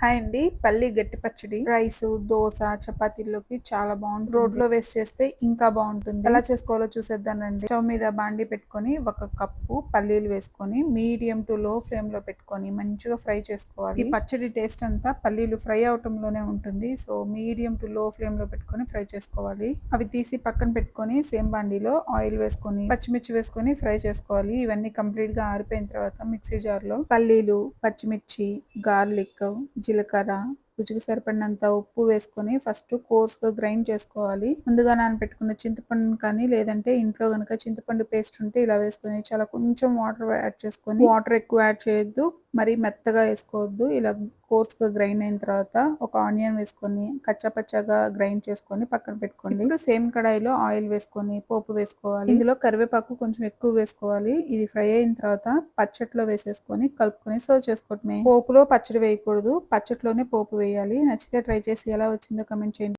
Hi అండి. పల్లి గట్టి పచ్చడి రైస్ దోశ చపాతీలోకి చాలా బాగుంటుంది. రోడ్లో వేస్ట్ చేస్తే ఇంకా బాగుంటుంది. ఎలా చేసుకోవాలో చూసేద్దానండి స్టవ్ మీద బాండి పెట్టుకొని ఒక కప్పు పల్లీలు వేసుకొని మీడియం టు లో ఫ్లేమ్లో పెట్టుకొని మంచిగా ఫ్రై చేసుకోవాలి. ఈ పచ్చడి టేస్ట్ అంతా పల్లీలు ఫ్రై అవటంలోనే ఉంటుంది. సో మీడియం టు లో ఫ్లేమ్లో పెట్టుకొని ఫ్రై చేసుకోవాలి. అవి తీసి పక్కన పెట్టుకొని సేమ్ బాండీలో ఆయిల్ వేసుకొని పచ్చిమిర్చి వేసుకొని ఫ్రై చేసుకోవాలి. ఇవన్నీ కంప్లీట్గా ఆరిపోయిన తర్వాత మిక్సీ జార్లో పల్లీలు పచ్చిమిర్చి గార్లిక్ జీలకర్ర రుచికి సరిపడినంత ఉప్పు వేసుకొని ఫస్ట్ కోర్స్గా గ్రైండ్ చేసుకోవాలి. ముందుగా నానబెట్టుకున్న చింతపండు కానీ లేదంటే ఇంట్లో గనక చింతపండు పేస్ట్ ఉంటే ఇలా వేసుకొని చాలా కొంచెం వాటర్ యాడ్ చేసుకొని వాటర్ ఎక్కువ యాడ్ చేయొద్దు. మరి మెత్తగా వేసుకోవద్దు. ఇలా కోర్స్గా గ్రైండ్ అయిన తర్వాత ఒక ఆనియన్ వేసుకొని కచ్చపచ్చగా గ్రైండ్ చేసుకొని పక్కన పెట్టుకోండి. ఇప్పుడు సేమ్ కడాయిలో ఆయిల్ వేసుకొని పోపు వేసుకోవాలి. ఇందులో కరివేపాకు కొంచెం ఎక్కువ వేసుకోవాలి. ఇది ఫ్రై అయిన తర్వాత పచ్చట్లో వేసేసుకొని కలుపుకొని సర్వ్ చేసుకోవటమే పోపులో పచ్చడి వేయకూడదు. పచ్చట్లోనే పోపు వేయాలి. నచ్చితే ట్రై చేసి ఎలా వచ్చిందో కమెంట్ చేయండి.